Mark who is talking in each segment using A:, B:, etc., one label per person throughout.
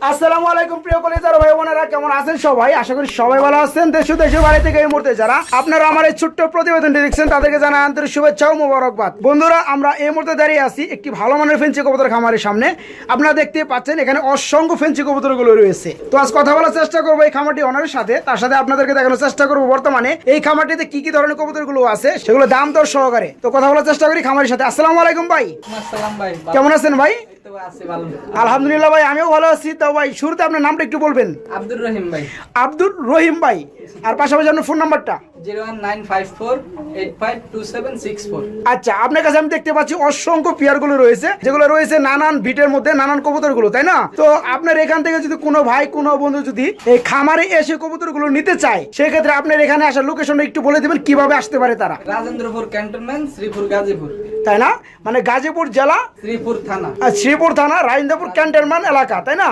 A: আসসালামু আলাইকুম প্রিয় কলেজার ভাই বোনেরা কেমন আছেন সবাই? আশা করি সবাই ভালো আছেন। দেশ দেশের বাড়ি থেকে এই মুহূর্তে যারা আপনারা আমার এই ছোট্ট প্রতিবেদনটি দেখছেন তাদেরকে জানা আন্তরিক শুভেচ্ছা ও মোবারকবাদ। বন্ধুরা আমরা এই মুহূর্তে দাঁড়িয়ে আছি একটি ভালো মানের ফেন্সি কবুতর খামারের সামনে। আপনারা দেখতে পাচ্ছেন এখানে অসংখ্য ফেন্সি কবুতরগুলো রয়েছে। তো আজ কথা বলার চেষ্টা করব এই খামারটি অনারের সাথে। তার সাথে আপনাদেরকে দেখানোর চেষ্টা করব বর্তমানে এই খামারটিতে কি কি ধরনের কবুতরগুলো আছে সেগুলো দাম দর সহকারে। তো কথা বলার চেষ্টা করি খামারের সাথে। আসসালামু আলাইকুম ভাই।
B: আসসালাম ভাই
A: কেমন আছেন ভাই? আলহামদুলিল্লাহ ভাই আমিও ভালো আছি। তো ভাই শুরুতে আপনার নামটা একটু বলবেন।
B: আব্দুর রহিম ভাই।
A: আব্দুর রহিম ভাই। আর পাশাপাশি আপনার ফোন নাম্বারটা আচ্ছা আপনার কাছে আমি দেখতে পাচ্ছি অসংখ্য পেয়ারগুলো রয়েছে যেগুলো রয়েছে নানান বিটের মধ্যে নানান কবুতরগুলো তাই না? তো আপনার এখান থেকে যদি কোনো ভাই কোনো বন্ধু যদি এই খামারে এসে কবুতরগুলো নিতে চায় সেক্ষেত্রে আপনার এখানে আসার লোকেশনটা একটু বলে দেবেন কীভাবে আসতে পারে তারা?
B: রাজেন্দ্রপুর ক্যান্টনমেন্ট শ্রীপুর গাজীপুর।
A: তাই না? মানে গাজীপুর জেলা
B: শ্রীপুর থানা।
A: শ্রীপুর থানা রাজেন্দ্রপুর ক্যান্টনমেন্ট এলাকা তাই না?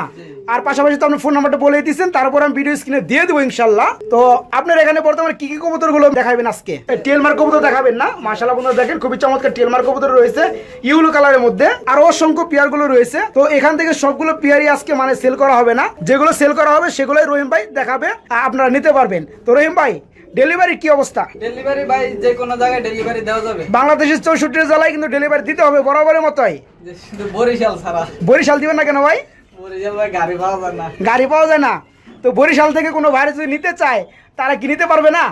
A: আর পাশাপাশি তো আপনি ফোন নাম্বারটা বলে দিয়েছেন তারপর আমি ভিডিও স্ক্রিনে দিয়ে দেবো ইনশাল্লাহ। তো আপনার এখানে বর্তমানে কি কি কবুতরগুলো দেখাবেন আজকে? টেলমার কবুতর দেখাবেন না? মাশাল্লাহ বন্ধুরা দেখেন খুবই চমৎকার টেলমার কবুতর রয়েছে ইউলো কালারের মধ্যে। আর অসংখ্য পেয়ারগুলো রয়েছে। তো এখান থেকে সবগুলো পেয়ারই আজকে মানে সেল করা হবে না। যেগুলো সেল করা হবে সেগুলোই রহিম ভাই দেখাবে আপনারা নিতে পারবেন। তো রহিম ভাই ডেলিভারির কি অবস্থা?
B: ডেলিভারি ভাই যে কোনো জায়গায় ডেলিভারি দেওয়া যাবে।
A: বাংলাদেশের চৌষট্টি জেলায় কিন্তু ডেলিভারি দিতে হবে বরাবরের মতোই।
B: বরিশাল ছাড়া।
A: বরিশাল দিবেন না কেন ভাই?
B: বরিশাল ভাই গাড়ি পাওয়া যায় না।
A: গাড়ি পাওয়া যায় না। তো বরিশাল থেকে কোনো ভাইরাস যদি নিতে চায় তারা কি নিতে পারবে না?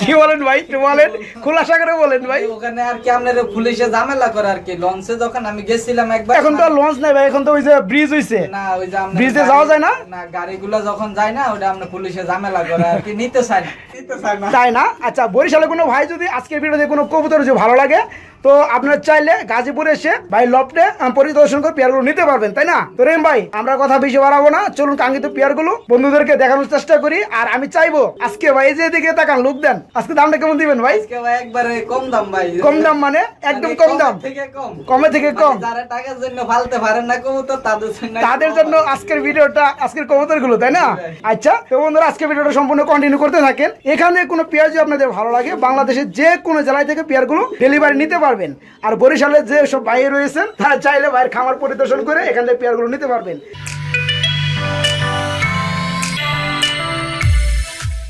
A: কি বলেন ভাই? বলেন। খোলাসা করে বলেন ভাই।
B: ওখানে আর কি আপনার পুলিশে ঝামেলা করে আর কি? লঞ্চে যখন আমি গেছিলাম একবার
A: এখন তো লঞ্চ নাই ভাই এখন তো ওই যে ব্রিজ হইছে।
B: না ওই যে আমরা
A: ব্রিজে যাওয়া যায় না?
B: না গাড়িগুলো যখন যায় না ওটা আমরা পুলিশে ঝামেলা করে আর কি নিতে চাই না। নিতে চাই না
A: তাই না? আচ্ছা বরিশালে কোনো ভাই যদি আজকের ভিডিওতে কোনো কবুতর যদি ভালো লাগে তো আপনার চাইলে গাজীপুরে এসে ভাই লফটে পরিদর্শন করে পেয়ারগুলো নিতে পারবেন তাই না? তো রেম ভাই আমরা কথা বেশি বাড়াবো না। চলুন কাঙ্ক্ষিত পেয়ারগুলো বন্ধুদেরকে দেখানোর চেষ্টা করি। আর আমি চাইব আজকে ভাই যে এদিকে তাকান লোক দেন। আজকে দামটা কেমন দিবেন ভাই?
B: একবারে কম দাম ভাই।
A: কম দাম মানে? একদম কম দাম।
B: কম
A: থেকে কম।
B: মানে যারা টাকার জন্য ফালতে পারেন না কবুতর তাদের জন্য
A: তাদের জন্য আজকের ভিডিওটা আজকের কবুতরগুলো তাই না? আচ্ছা তো বন্ধুরা আজকের ভিডিওটা সম্পূর্ণ কন্টিনিউ করতে থাকেন। এখানে কোনো পেঁয়াজ যদি আপনাদের ভালো লাগে বাংলাদেশের যে কোনো জেলায় থেকে পেয়ারগুলো ডেলিভারি নিতে পারবেন। আর বরিশালের যে সব ভাই রয়েছেন তারা চাইলে ভাইয়ের খামার পরিদর্শন করে এখান থেকে পেয়ারগুলো নিতে পারবেন।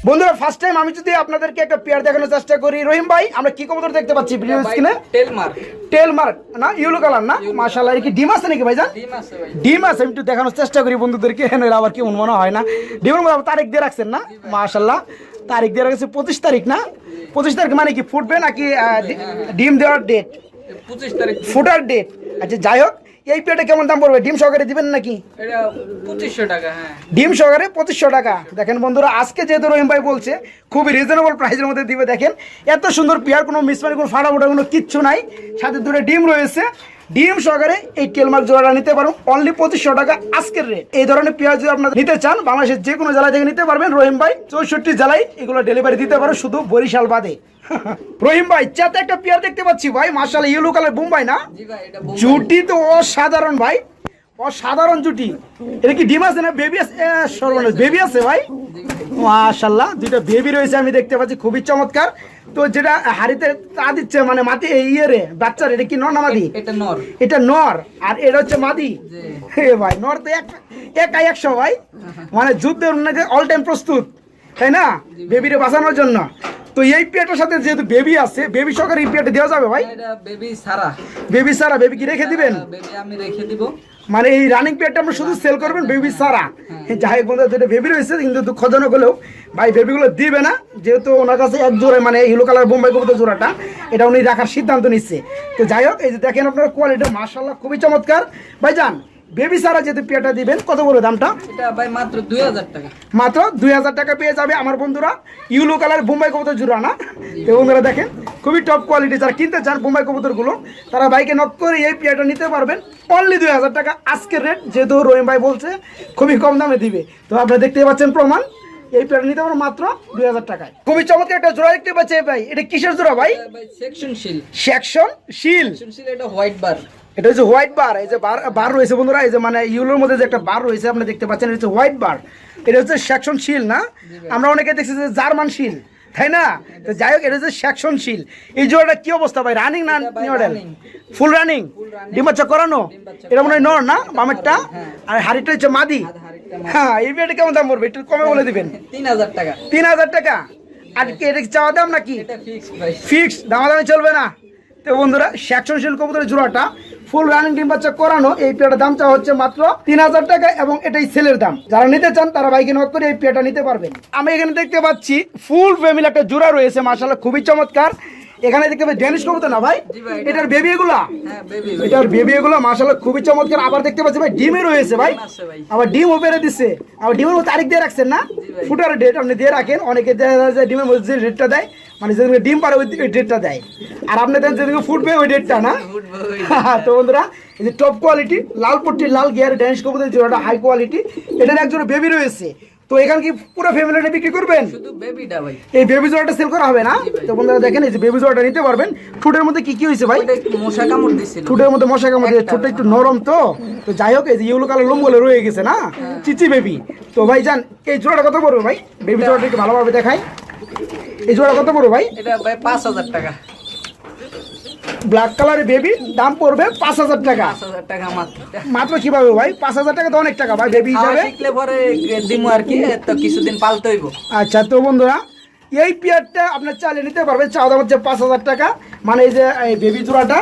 A: বন্ধুরা ফার্স্ট টাইম আমি যদি আপনাদেরকে একটা পেয়ার দেখানোর চেষ্টা করি রহিম ভাই আমরা কি কবুতর দেখতে পাচ্ছি ভিডিও স্ক্রিনে টেল মার্ক না ইউলো কালার না? মাশাআল্লাহ কি ডিম আছে নাকি ভাইজান?
B: ডিম আছে ভাই।
A: ডিম আছে একটু দেখানোর চেষ্টা করি বন্ধুদেরকে নইলে আবার কি মনে হয় না। ডিমের মধ্যে তারিখ দিয়ে রাখছেন না? মাশাল্লাহ তারিখ দিয়ে রাখছে পঁচিশ তারিখ না? পঁচিশ তারিখ মানে কি ফুটবে নাকি ডিম দেওয়ার ডেট
B: পঁচিশ তারিখ
A: ফুটার ডেট আচ্ছা যাই হোক এই পেটে কেমন দাম পড়বে? ডিম সহকারে দিবেন নাকি?
B: পঁচিশশো টাকা হ্যাঁ।
A: ডিম সহকারে পঁচিশশো টাকা। দেখেন বন্ধুরা আজকে যেহেতু রহিম ভাই বলছে খুবই রিজনেবল প্রাইসের মধ্যে দিবে। দেখেন এত সুন্দর পেয়ার কোনো মিসমারি কোনো ফাটা ফোটা কোনো কিচ্ছু নাই। সাথে দুটো ডিম রয়েছে। ডিম সহকারে এই টেলমার্ক জোড়াটা নিতে পারুন অনলি পঁচিশশো টাকা আজকের রেট এই ধরনের পেঁয়াজ যদি আপনারা নিতে চান বাংলাদেশের যে কোনো জেলা থেকে নিতে পারবেন। রহিম ভাই চৌষট্টি জেলায় এগুলো ডেলিভারি দিতে পারো শুধু বরিশাল বাদে। রহিম ভাই চাতে একটা পেয়ার দেখতে পাচ্ছি ভাই। মার্শাল ইয়েলো কালার বোম্বাই না? জুটি তো অসাধারণ ভাই। অসাধারণ জুটি। এটা কি ডিম আছে না বেবি আছে? সর্বনাশ। বেবি আছে ভাই? মাশাল্লাহ দুইটা বেবি রয়েছে আমি দেখতে পাচ্ছি। খুবই চমৎকার। তো যেটা হাড়িতে তা দিচ্ছে মানে মাটি ইয়ে রে বাচ্চার এটা কি নর না মাদি?
B: এটা নর।
A: এটা নর আর এটা হচ্ছে মাদি। হে ভাই নর তো এক একাই একশো ভাই। মানে যুদ্ধের নাকি অল টাইম প্রস্তুত তাই না? বেবিরে বাঁচানোর জন্য। তো এই পেটের সাথে যেহেতু বেবি আছে বেবি সহকারে এই পেটে দেওয়া যাবে ভাই?
B: বেবি সারা।
A: বেবি সারা বেবি কি রেখে দিবেন?
B: বেবি আমি রেখে দিব।
A: মানে এই রানিং পেয়ারটা আমরা শুধু সেল করবেন বেবি সারা যাই হোক বন্ধু দুটো বেবি রয়েছে, কিন্তু দুঃখজনক হলেও ভাই বেবিগুলো দিবে না, যেহেতু ওনার কাছে এক জোড়ায় মানে ইলো কালার বোম্বাই কবুতর জোড়াটা, এটা উনি রাখার সিদ্ধান্ত নিচ্ছে। তো যাই হোক, এই যে দেখেন আপনার কোয়ালিটি মার্শাল্লাহ খুবই চমৎকার। ভাই যান বেবি সারা যেহেতু পেয়ারটা দিবেন কত বড় দামটা?
B: মাত্র দুই হাজার টাকা।
A: মাত্র দুই হাজার টাকা পেয়ে যাবে আমার বন্ধুরা। ইউলো কালার বোম্বাই কবুতর জোড়া না? তো বন্ধুরা দেখেন খুবই টপ কোয়ালিটি যারা কিনতে চান বোম্বাই কবুতরগুলো তারা বাইকে নক করে এই পেয়ারটা নিতে পারবেন। অনলি দুই হাজার টাকা আজকের রেট যেহেতু রহিম ভাই বলছে খুবই কম দামে দিবে। তো আপনারা দেখতে পাচ্ছেন প্রমাণ এই পেয়ারটা নিতে পারবেন মাত্র দুই হাজার টাকায়। খুবই চমৎকার একটা জোড়া দেখতে পাচ্ছি ভাই। এটা কিসের জোড়া ভাই?
B: সেকশন শিল
A: সেকশন শিল
B: এটা হোয়াইট বার
A: এটা হচ্ছে হোয়াইট বার এই যে বার বার রয়েছে বন্ধুরা এই যে মানে ইউলোর মধ্যে যে একটা বার রয়েছে আপনি দেখতে পাচ্ছেন এটা হচ্ছে হোয়াইট বার এটা হচ্ছে সেকশন শিল না? আমরা অনেকে দেখছি যে জার্মান শিল তাই না? তো যাই হোক এটা হচ্ছে সেকশনশীল এই জোড়াটা কি অবস্থা ভাই রানিং না। Full running
B: running।
A: ডিম করানো? এটা মনে হয় নর না? বামেরটা?
B: হ্যাঁ।
A: আর হাড়িটা হচ্ছে মাদি। হ্যাঁ এই বিয়েটা কেমন দাম পড়বে? একটু কমে বলে দিবেন।
B: তিন হাজার টাকা।
A: তিন হাজার টাকা? আর এটা চাওয়া দাম নাকি?
B: এটা ফিক্স প্রাইস
A: ফিক্স দামাদামি চলবে না। তো বন্ধুরা সেকশনশীল কবুতরের জোড়াটা ফুল রানিং ডিম বাচ্চা করানো, এই পেয়ারটার দাম চাওয়া হচ্ছে মাত্র তিন হাজার টাকা এবং এটাই সেলের দাম। যারা নিতে চান, তারা বাইকে নক করে এই পেয়ারটা নিতে পারবেন। আমি এখানে দেখতে পাচ্ছি, ফুল ফ্যামিলি একটা জোড়া রয়েছে মাসাল্লাহ খুবই চমৎকার। এখানে দেখতে পাবে ড্যানিশ কবুতর না ভাই? এটার বেবি এগুলা?
B: হ্যাঁ
A: এটার বেবি এগুলো মাসাল্লাহ খুবই চমৎকার। আবার দেখতে পাচ্ছি ভাই ডিমে রয়েছে ভাই।
B: ডিম।
A: আবার ডিমও বেড়ে দিচ্ছে আবার ডিমের মধ্যে তারিখ দিয়ে রাখছেন না। ফুটার ডেট আপনি দিয়ে রাখেন। অনেকে ডিমের মধ্যে যে ডেটটা দেয় মানে যেদিকে ডিম পারে ওই ডেটটা দেয়। আর আপনি দেন যেদিকে ফুটবে ওই ডেটটা না? তো বন্ধুরা এই যে টপ কোয়ালিটি লাল পট্টি লাল গিয়ার ড্যান্স কবুতর যেটা হাই কোয়ালিটি এটার একজন বেবি রয়েছে। তো এখানে কি পুরো ফ্যামিলিটা বিক্রি করবেন?
B: শুধু বেবিটা ভাই।
A: এই বেবি জোড়াটা সেল করা হবে না? তো বন্ধুরা দেখেন এই যে বেবি জোড়াটা নিতে পারবেন। ঠোঁটের মধ্যে কি কি হয়েছে ভাই?
B: একটু মশা কামড় দিছিল।
A: ঠোঁটের মধ্যে মশা কামড় দিয়ে ঠোঁটটা একটু নরম তো। তো যাই হোক এই যে ইউলো কালার লোমগুলো রয়ে গেছে না? চিচি বেবি তো ভাই জান এই জোড়াটা কত পড়বে ভাই? বেবি জোড়াটা একটু ভালোভাবে দেখাই। এই জোড়া কত পড়বে ভাই?
B: এটা ভাই পাঁচ হাজার টাকা।
A: ব্ল্যাক কালারের বেবি দাম পড়বে পাঁচ হাজার টাকা।
B: টাকা মাত্র।
A: মাত্র কীভাবে ভাই? পাঁচ হাজার টাকা তো অনেক টাকা ভাই বেবি হিসাবে।
B: শিখলে পরে দিমু আর কি তো কিছুদিন পালতে হইব।
A: আচ্ছা তো বন্ধুরা এই পেয়ারটা আপনার চালিয়ে নিতে পারবেন চাওয়া দাম হচ্ছে পাঁচ হাজার টাকা। মানে এই যে এই বেবি জোড়াটা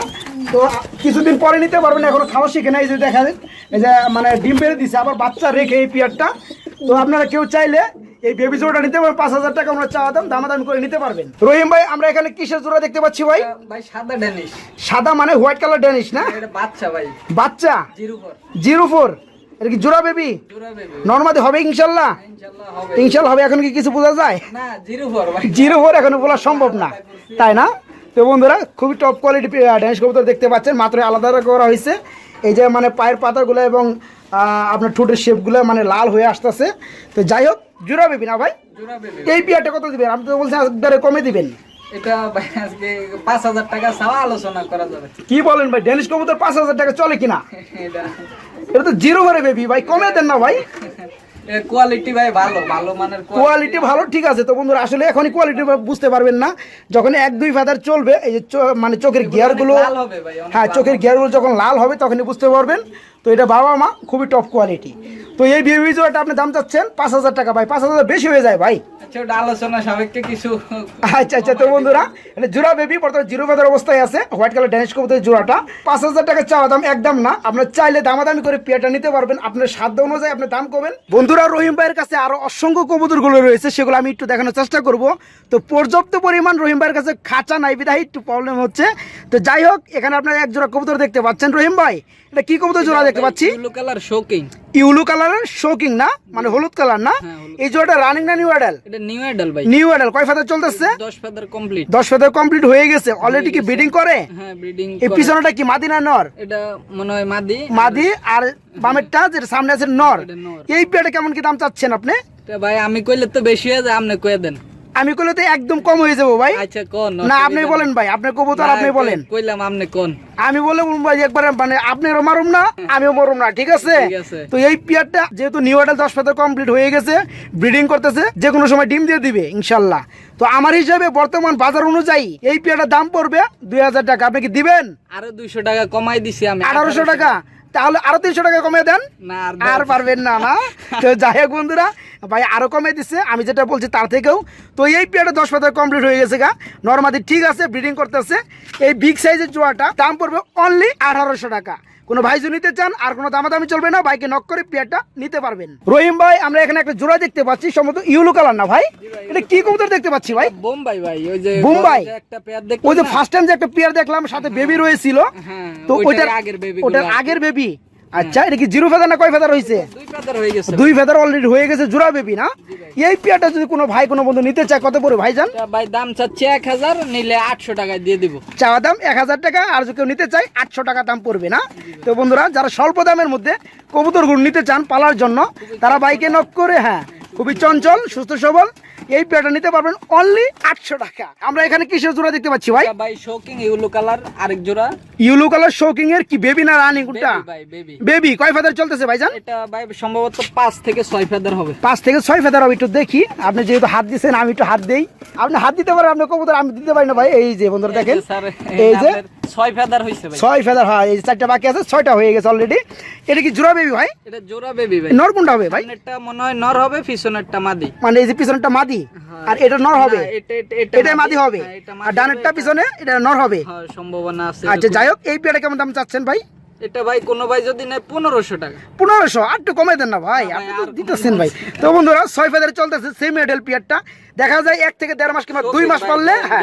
A: তো কিছুদিন পরে নিতে পারবেন এখনও খাওয়া শিখে না এই যে দেখা যায় এই যে মানে ডিম বেড়ে দিছে আবার বাচ্চা রেখে এই পেয়ারটা। তো আপনারা কেউ চাইলে এই বেবি জোড়াটা নিতে পারবেন পাঁচ হাজার টাকা আমরা চাওয়া দাম দামাদামি করে নিতে পারবেন। রহিম ভাই আমরা এখানে কিসের জোড়া দেখতে পাচ্ছি ভাই?
B: ভাই সাদা ড্যানিশ।
A: সাদা মানে হোয়াইট কালার ড্যানিশ না?
B: বাচ্চা ভাই।
A: বাচ্চা?
B: Zero four.
A: Zero four. এটা কি জোড়া বেবি নর্মাদি হবে ইনশাল্লাহ?
B: হবে।
A: ইনশাল্লাহ হবে এখন কি কিছু বোঝা যায়?
B: জিরো ফোর ভাই।
A: এখনও বলা সম্ভব না। তাই না? তো বন্ধুরা খুবই টপ কোয়ালিটি ড্যান্স কবুতর দেখতে পাচ্ছেন মাত্র আলাদা করা হয়েছে। এই যে মানে পায়ের পাতাগুলো এবং আহ, আপনার ঠোঁটের শেপগুলো মানে লাল হয়ে আসতেছে। তো যাই হোক জোড়া বেবি না ভাই? এই পিয়ারটা কত দিবেন? আপনি তো বলছেন একবারে কমে দিবেন।
B: এটা ভাই আজকে পাঁচ হাজার টাকা চাওয়া আলোচনা করা যাবে।
A: কি বলেন ভাই কবুতর পাঁচ হাজার টাকা চলে কিনা?
B: এটা।
A: এটা তো জিরো ভরে বেবি ভাই কমে দেন না ভাই।
B: কোয়ালিটি ভাই ভালো ভালো মানের
A: কোয়ালিটি ভালো ঠিক আছে। তো বন্ধুরা আসলে এখনই কোয়ালিটি বুঝতে পারবেন না। যখন এক দুই ফাদার চলবে এই যে মানে চোখের গিয়ারগুলো হ্যাঁ চোখের গিয়ারগুলো যখন লাল হবে তখনই বুঝতে পারবেন। তো এটা বাবা মা খুবই টপ কোয়ালিটি তো এই বেবি জোড়াটা আপনি দাম চাচ্ছেন পাঁচ হাজার টাকা ভাই পাঁচ হাজার বেশি হয়ে যায় ভাই।
B: আচ্ছা আলোচনা সাপেক্ষে কিছু
A: আচ্ছা আচ্ছা তো বন্ধুরা এটা জোড়া বেবি বর্তমানে জিরো ফেদার অবস্থায় আছে হোয়াইট কালার ড্যানিশ কবুতরের জোড়াটা পাঁচ হাজার টাকা চাওয়া দাম একদম না আপনার চাইলে দামাদামি করে পেয়ারটা নিতে পারবেন আপনার সাধ্য অনুযায়ী আপনি দাম করবেন বন্ধুরা রহিম ভাইয়ের কাছে আরও অসংখ্য কবুতরগুলো রয়েছে সেগুলো আমি একটু দেখানোর চেষ্টা করব। তো পর্যাপ্ত পরিমাণ রহিম ভাইয়ের কাছে খাঁচা নাই বিধায় একটু প্রবলেম হচ্ছে। তো যাই হোক এখানে আপনারা এক জোড়া কবুতর দেখতে পাচ্ছেন রহিম ভাই। এটা কি কবুতর জোড়া দেখতে পাচ্ছি?
B: ব্লু কালার শোকিং
A: ইউলু কালারের শোকিং না? মানে হলুদ কালার না?
B: হ্যাঁ,
A: এই জোড়াটা রানিং না নিউ অ্যাডাল
B: এটা নিউ অ্যাডাল ভাই।
A: নিউ অ্যাডাল কয় ফেদার চলতেছে?
B: দশ ফেদার কমপ্লিট
A: দশ ফেদার কমপ্লিট হয়ে গেছে। অলরেডি কি বিডিং করে?
B: হ্যাঁ ব্রিডিং
A: এই পিছনেটা কি মাদি না নর?
B: এটা মনে হয় মাদি।
A: মাদি আর বামেরটা যেটা সামনে আছে নর। এই পেয়ারটা কেমন কি দাম চাচ্ছেন আপনি?
B: ভাই আমি কইলে তো বেশি হয়ে যায় আপনি কয়ে দেন।
A: আমি কইলে তো একদম কম হয়ে যাব ভাই।
B: আচ্ছা কোন?
A: না আপনি বলেন ভাই আপনার কবুতর আপনি বলেন।
B: কইলাম আপনি কোন?
A: আমি বলে বলব ভাই একবারে মানে আপনারও মারুম না আমিও মরুম না ঠিক আছে? তো এই পেয়ারটা যেহেতু নিউ অ্যাডাল দশ ফেদার কমপ্লিট হয়ে গেছে ব্রিডিং করতেছে যে কোনো সময় ডিম দিয়ে দিবে ইনশাল্লাহ। তো আমার হিসাবে বর্তমান বাজার অনুযায়ী এই পেয়ারটার দাম পড়বে দুই হাজার টাকা। আপনি কি দিবেন?
B: আরও দুইশো টাকা কমাই দিছি আমি।
A: আঠারোশো টাকা। তাহলে আরও তিনশো টাকা কমিয়ে দেন।
B: না আর
A: আর পারবেন না না? তো যাই হোক বন্ধুরা ভাই আরও কমে দিচ্ছে আমি যেটা বলছি তার থেকেও। তো এই পিরিয়ডে দশ পাতা কমপ্লিট হয়ে গেছে গা। নর্মাদি ঠিক আছে ব্রিডিং করতেছে। এই বিগ সাইজের জোয়াটা দাম পড়বে অনলি আঠারোশো টাকা। কোনো ভাই নিতে চান আর কোনো দামাদামি চলবে না ভাইকে নক করে পেয়ারটা নিতে পারবেন। রহিম ভাই আমরা এখানে একটা জোড়া দেখতে পাচ্ছি সম্ভবত ইউলো কালার না ভাই? এটা কি কবুতর দেখতে পাচ্ছি ভাই?
B: বোম্বাই ভাই ওই যে
A: বোম্বাই?
B: একটা পেয়ার দেখতে
A: ওই যে ফার্স্ট টাইম যে একটা পেয়ার দেখলাম সাথে বেবি রয়েছিল।
B: হ্যাঁ
A: তো
B: ওইটার আগের বেবি
A: ওটার আগের বেবি আচ্ছা এটা কি জিরো ফেদার না কয় ফেদার হয়েছে
B: দুই
A: ফেদার অলরেডি হয়ে গেছে জোড়া বেবি না? এই পেয়ারটা যদি কোনো ভাই কোনো বন্ধু নিতে চায় কত পড়বে ভাইজান?
B: এটা ভাই দাম চাচ্ছে এক হাজার নিলে আটশো টাকায় দিয়ে দিব।
A: চাওয়া দাম এক হাজার টাকা আর যদি কেউ নিতে চায় আটশো টাকা দাম পড়বে না? তো বন্ধুরা যারা স্বল্প দামের মধ্যে কবুতর কবুতরগুলো নিতে চান পালার জন্য তারা বাইকে নক করে হ্যাঁ খুবই চঞ্চল সুস্থ সবল। এই পেয়ারটা নিতে পারবেন অনলি আটশো টাকা। আমরা এখানে কিসের জোড়া দেখতে পাচ্ছি ভাই?
B: ভাই শোকিং ইউলো কালার আরেক জোড়া।
A: ইউলো কালার শোকিং এর কি? বেবি না রানিং কোনটা
B: বেবি
A: কয় ফেদার চলতেছে ভাইজান?
B: এটা ভাই সম্ভবত পাঁচ থেকে ছয় ফেদার হবে।
A: পাঁচ থেকে ছয় ফেদার হবে একটু দেখি। আপনি যেহেতু হাত দিচ্ছেন আমি একটু হাত দেই। আপনি হাত দিতে পারেন আপনি কবুতর আমি দিতে পারি না ভাই। এই যে বন্ধুরা দেখেন এই যে
B: ছয় ফেদার ভাই।
A: ছয় ফেদার হয় এই চারটা বাকি আছে ছয়টা হয়ে গেছে অলরেডি এটা কি জোড়া বেবি ভাই?
B: এটা জোড়া বেবি ভাই।
A: নর কোনটা হবে ভাই?
B: এটা মনে হয় নর হবে পিছনেরটা মাদি।
A: মানে এই যে পিছনেরটা মাদি
B: হ্যাঁ।
A: আর এটা নর হবে?
B: এটা
A: মাদি হবে?
B: হ্যাঁ,
A: আর ডানেরটা পিছনে এটা নর হবে?
B: হ্যাঁ সম্ভাবনা আছে
A: আচ্ছা যাই হোক এই পেটা কেমন দাম চাচ্ছেন ভাই?
B: এটা ভাই কোনো ভাই যদি নেয় পনেরোশো টাকা।
A: পনেরোশো? আর একটু কমাই দেন না ভাই আপনি তো দিতেছেন ভাই। তো বন্ধুরা ছয় ফেদারে চলতেছে সেম মডেল পিয়ারটা দেখা যায় এক থেকে দেড় মাস কিংবা দুই মাস
B: ভাই,
A: হ্যাঁ।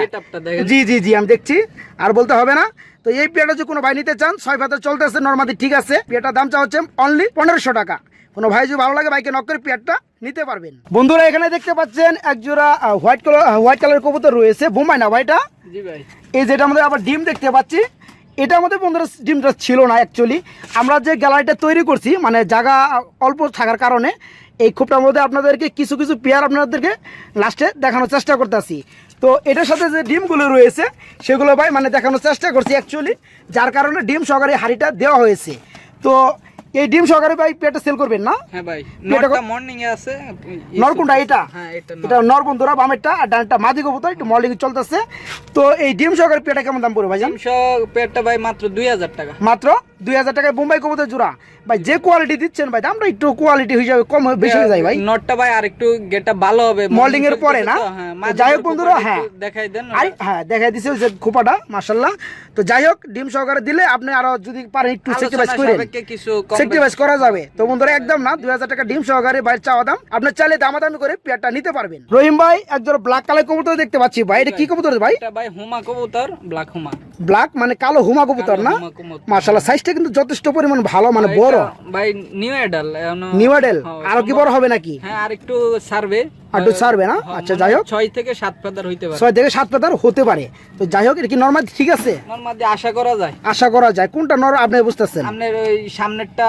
A: জি জি জি আমি দেখছি। আর বলতে হবে না তো এই পিয়ারটা যদি কোনো ভাই নিতে চান ছয় ফেদার চলতেছে নর্মালি ঠিক আছে। পিয়ারটার দাম চা হচ্ছে অনলি পনেরোশো টাকা। কোনো ভাই যদি ভালো লাগে বাইকে নক করে পিয়ারটা নিতে পারবেন। বন্ধুরা এখানে দেখতে পাচ্ছেন একজোড়া হোয়াইট কালার হোয়াইট কালার কবুতর রয়েছে। বোমাই না ভাইটা
B: জি ভাই।
A: এই যেটা আমাদের আবার ডিম দেখতে পাচ্ছি। এটা আমাদের বন্ধুরা ডিমটা ছিল না অ্যাকচুয়ালি আমরা যে গ্যালারিটা তৈরি করছি মানে জায়গা অল্প থাকার কারণে, এই খোপটার মধ্যে আপনাদেরকে কিছু কিছু পেয়ার আপনাদেরকে লাস্টে দেখানোর চেষ্টা করতেছি তো এটার সাথে যে ডিমগুলো রয়েছে, সেগুলো ভাই মানে দেখানোর চেষ্টা করছি অ্যাকচুয়ালি যার কারণে ডিম সহকারে হাড়িটা দেওয়া হয়েছে। তো এই ডিম সহকারে ভাই পেটে সেল করবেন না?
B: হ্যাঁ ভাই নরটা মর্নিং এ আছে।
A: নরকুন্ডা এটা
B: হ্যাঁ এটা নর।
A: এটা নর বন্ধুরা বামেরটা আর ডানটা মাদি কবুতর একটু মর্নিং চলতেছে। তো এই ডিম সহকারে পেয়ারটা কেমন দাম পড়বে ভাই
B: ডিম সহ পেটটা ভাই মাত্র দুই হাজার টাকা।
A: মাত্র? দুই হাজার টাকায় বোম্বাই কবুতর জোড়া। ভাই যে কোয়ালিটি দিচ্ছেন ভাই দামটা একটু কোয়ালিটি কম বেশি হয়ে যায় ভাই।
B: নটটা ভাই আর একটু গেটটা ভালো হবে।
A: এর পরে না?
B: হ্যাঁ,
A: যাই হোক বন্ধুরা, হ্যাঁ।
B: দেখাই দেন
A: আর হ্যাঁ দেখা দিছে যে খোপাটা মাশাল্লাহ তো যাই হোক ডিম সহকারে দিলে আপনি আরও যদি পারেন একটু
B: কিছু কম
A: করা যাবে। তো বন্ধুরা একদম না দুই হাজার টাকা ডিম সহকারে বাইরে চাওয়া দাম। আপনি চাইলে দামাদামি করে পেয়ারটা নিতে পারবেন। রহিম ভাই একজন ব্ল্যাক কালার কবুতর দেখতে পাচ্ছি। ভাই এটা কি কবুতর ভাই?
B: এটা ভাই হুমা কবুতর ব্ল্যাক হুমা।
A: ব্ল্যাক মানে কালো হুমা কবুতর না?
B: হুমা কবুতর।
A: সাইজটা কিন্তু যথেষ্ট পরিমাণ ভালো মানে বড়।
B: ভাই নিউ এডাল
A: নিউ
B: হ্যাঁ,
A: আরও কি বড় হবে নাকি?
B: হ্যাঁ আর একটু সার্ভে
A: একটু ছাড়বে না? আচ্ছা, যাই হোক।
B: ছয় থেকে সাত ফেদার হইতে পারে।
A: ছয় থেকে সাত পাতার হতে পারে। তো যাই হোক এটা কি নর্মাল ঠিক আছে?
B: নর্মালি আশা করা যায়।
A: আশা করা যায়। কোনটা নর আপনি বুঝতেছেন?
B: আপনার ওই সামনেরটা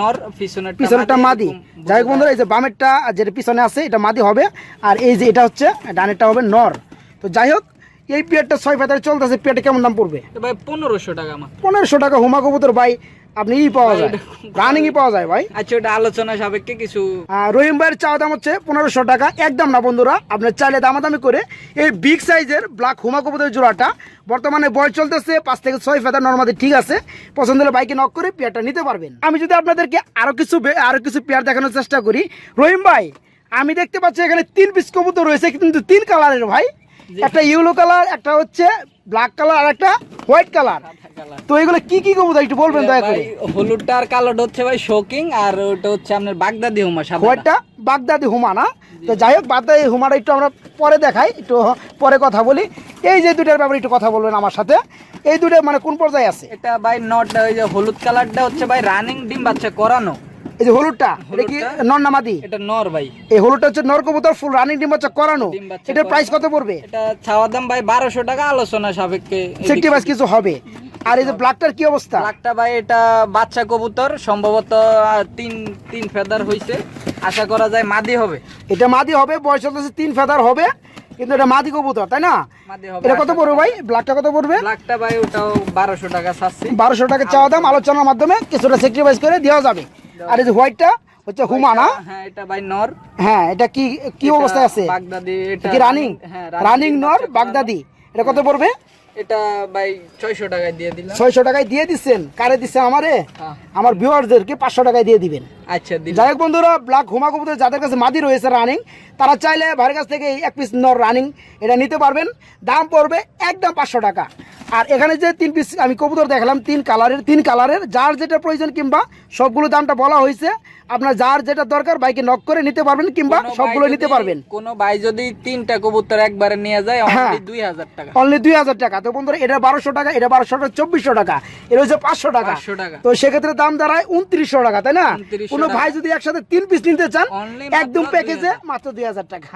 B: নর পিছনেরটা
A: পিছনেরটা মাদি। যাই হোক বন্ধুরা এই যে বামেরটা যেটা পিছনে আছে এটা মাদি হবে। আর এই যে এটা হচ্ছে ডানেরটা হবে নর। তো যাই হোক এই পেয়ারটা ছয় পাতার চলতেছে পেয়ারটা কেমন দাম পড়বে?
B: ভাই পনেরোশো টাকা আমার।
A: পনেরোশো টাকা হুমা কবুতর ভাই আপনি ই পাওয়া যায়। রানিং ই পাওয়া যায় ভাই।
B: আচ্ছা ওটা আলোচনা সাপেক্ষে কিছু
A: রহিম ভাইয়ের চাওয়া দাম হচ্ছে পনেরোশো টাকা। একদম না বন্ধুরা আপনার চাইলে দামাদামি করে এই বিগ সাইজের ব্ল্যাক হুমা কবুতরের জোড়াটা বর্তমানে বয়স চলতেছে পাঁচ থেকে ছয় ফেদার নর্মাদি ঠিক আছে। পছন্দ হলে বাইকে নক করে পেয়ারটা নিতে পারবেন। আমি যদি আপনাদেরকে আরও কিছু বে- আরও কিছু পেয়ার দেখানোর চেষ্টা করি রহিম ভাই আমি দেখতে পাচ্ছি এখানে তিন পিস কবুতর রয়েছে কিন্তু তিন কালারের ভাই। একটা ইয়েলো কালার একটা হচ্ছে ব্ল্যাক কালার আর একটা হোয়াইট কালার তো এগুলো কি কি কবুতর একটু বলবেন দয়া করে।
B: হলুদটা আর কালোটা হচ্ছে ভাই শোকিং আর ওটা হচ্ছে আপনার বাগদাদি হুমা সাদা
A: হোয়াইটটা বাগদাদি হুমা না? তো যাই হোক বাগদাদি হুমাটা একটু আমরা পরে দেখাই একটু পরে কথা বলি। এই যে দুটার ব্যাপারে একটু কথা বলবেন আমার সাথে। এই দুটো মানে কোন পর্যায়ে আছে?
B: এটা ভাই নটটা ওই যে হলুদ কালারটা হচ্ছে ভাই রানিং ডিম বাচ্চা করানো।
A: এই যে হলুদটা এটা কি? নন্নামাদি?
B: এটা নর ভাই।
A: এই হলুদটা হচ্ছে নরকবুতর ফুল রানিং ডিম বাচ্চা করানো। এটার প্রাইস কত পড়বে?
B: এটা ছাওয়া দাম ভাই টাকা আলোচনা সাপেক্ষে
A: সেফটি বাস কিছু হবে। আর এই যে ব্ল্যাকটার কি অবস্থা?
B: লাখটা ভাই এটা বাচ্চা কবুতর সম্ভবত তিন তিন ফেদার হইছে। আশা করা যায় মাদি হবে।
A: এটা মাদি হবে বয়স হচ্ছে তিন ফেদার হবে কিন্তু এটা মাদি কবুতর তাই না? এটা কত পড়বে ভাই? ব্ল্যাকটা কত পড়বে?
B: লাখটা ভাই ওটাও বারোশো টাকা চাচ্ছি।
A: বারোশো টাকা চাওয়া দাম আলোচনার মাধ্যমে কিছুটা স্যাক্রিফাইস করে দেওয়া যাবে। আর এই যে হোয়াইটটা হচ্ছে হুমা না
B: হ্যাঁ? এটা ভাই নর।
A: হ্যাঁ এটা কি কি অবস্থায় আছে?
B: বাগদাদি এটা
A: কি রানিং?
B: হ্যাঁ
A: রানিং নর বাগদাদি। এটা কত পড়বে?
B: এটা ভাই ছয়শো টাকায় দিয়ে দিলাম।
A: ছয়শো টাকায় দিয়ে দিচ্ছেন কারে দিচ্ছেন আমারে?
B: হ্যাঁ।
A: আমার ভিউয়ারদেরকে পাঁচশো টাকায় দিয়ে দিবেন।
B: আচ্ছা
A: যাই হোক বন্ধুরা ব্ল্যাক হুমা কবুতর যাদের কাছে মাদি রয়েছে রানিং তারা চাইলে ভাইয়ের কাছ থেকে এক পিস নর রানিং এটা নিতে পারবেন। দাম পড়বে একদম পাঁচশো টাকা। আর এখানে যে তিন পিস আমি কবুতর দেখালাম তিন কালারের তিন কালারের যার যেটা প্রয়োজন কিংবা সবগুলো দামটা বলা হয়েছে আপনার যার যেটা দরকার বাইকে নক করে নিতে পারবেন কিংবা সবগুলো নিতে পারবেন।
B: কোনো ভাই যদি তিনটা কবুতর একবারে নিয়ে যায়
A: হ্যাঁ।
B: দুই হাজার টাকা।
A: অনলি দুই হাজার টাকা। তো বন্ধুরা এটা বারোশো টাকা এটা বারোশো টাকা চব্বিশশো টাকা এটা হচ্ছে পাঁচশো টাকা।
B: 500 টাকা।
A: তো সেক্ষেত্রে দাম দাঁড়ায় উনত্রিশশো টাকা তাই না?
B: 2900
A: কোনো ভাই যদি একসাথে তিন পিস নিতে চান একদম প্যাকেজে মাত্র দুই হাজার টাকা।